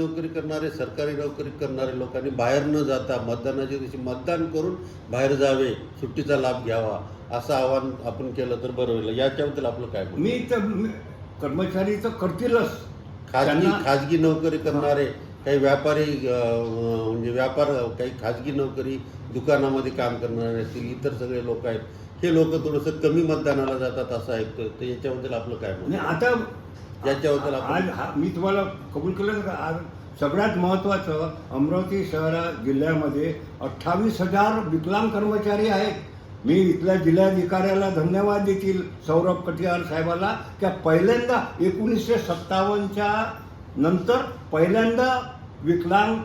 नोकरी करणारे सरकारी नोकरी करणारे लोकांनी बाहेर न जाता मतदानाच्या दिवशी मतदान करून बाहेर जावे सुट्टीचा लाभ घ्यावा असं आवाहन आपण केलं तर बरं होईल. याच्याबद्दल आपलं काय? मी तर कर्मचारी तर करतीलच. खाजगी खाजगी नोकरी करणारे काही व्यापारी म्हणजे व्यापार काही खाजगी नोकरी दुकानामध्ये काम करणारे असतील इतर सगळे लोक आहेत. हे लोक थोडंसं कमी मतदानाला जातात असं ऐकतोय तर याच्याबद्दल आपलं काय आणि म्हणणं आता आपण- आज हा- मी तुम्हाला कबूल केलं का? आज सगळ्यात महत्त्वाचं अमरावती शहरा जिल्ह्यामध्ये अठ्ठावीस हजार विकलांग कर्मचारी आहेत. मी इथल्या जिल्हाधिकाऱ्याला धन्यवाद देतील सौरभ कटियार साहेबाला की पहिल्यांदा एकोणीसशे सत्तावन्नच्या नंतर पहिल्यांदा विकलांग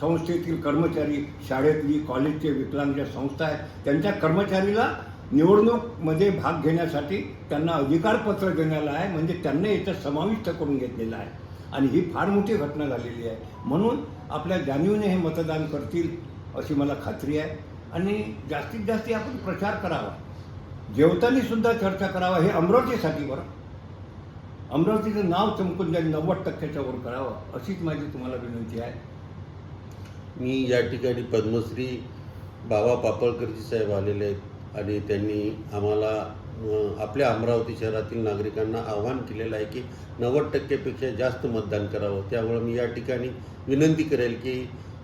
संस्थेतील कर्मचारी शाळेतली कॉलेजचे विकलांग ज्या संस्था आहेत त्यांच्या कर्मचारीला निवडणूकमध्ये भाग घेण्यासाठी त्यांना अधिकारपत्र देण्याला आहे म्हणजे त्यांना याच्यात समाविष्ट करून घेतलेला आहे. आणि ही फार मोठी घटना झालेली आहे. म्हणून आपल्या जाणीवने हे मतदान करतील अशी मला खात्री आहे. आणि जास्तीत जास्त आपण प्रचार करावा. जेवताना सुद्धा चर्चा करावा हे अमरावतीसाठी बरं. अमरावतीचं नाव चमकून जाईल नव्वद टक्क्याच्या वर करावं अशीच माझी तुम्हाला विनंती आहे. मी या ठिकाणी पद्मश्री बाबा पापळकरजी साहेब आलेले आहेत. आणि त्यांनी आम्हाला आपल्या अमरावती शहरातील नागरिकांना आवाहन केलेलं आहे की नव्वद टक्केपेक्षा जास्त मतदान करावं. त्यामुळे मी या ठिकाणी विनंती करेल की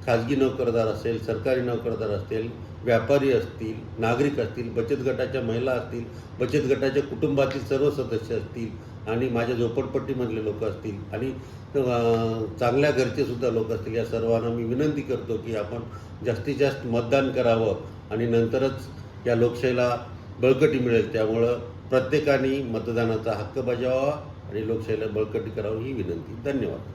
खाजगी नोकरदार असेल सरकारी नोकरदार असतील व्यापारी असतील नागरिक असतील बचत गटाच्या महिला असतील बचत गटाच्या कुटुंबातील सर्व सदस्य असतील आणि माझ्या झोपडपट्टीमधले लोक असतील आणि चांगल्या घरचे सुद्धा लोक असतील या सर्वांना मी विनंती करतो की आपण जास्तीत जास्त मतदान करावं आणि नंतरच या लोकशाहीला बळकटी मिळेल त्यामुळं प्रत्येकाने मतदानाचा हक्क बजावावा आणि लोकशाहीला बळकटी करावं ही विनंती. धन्यवाद.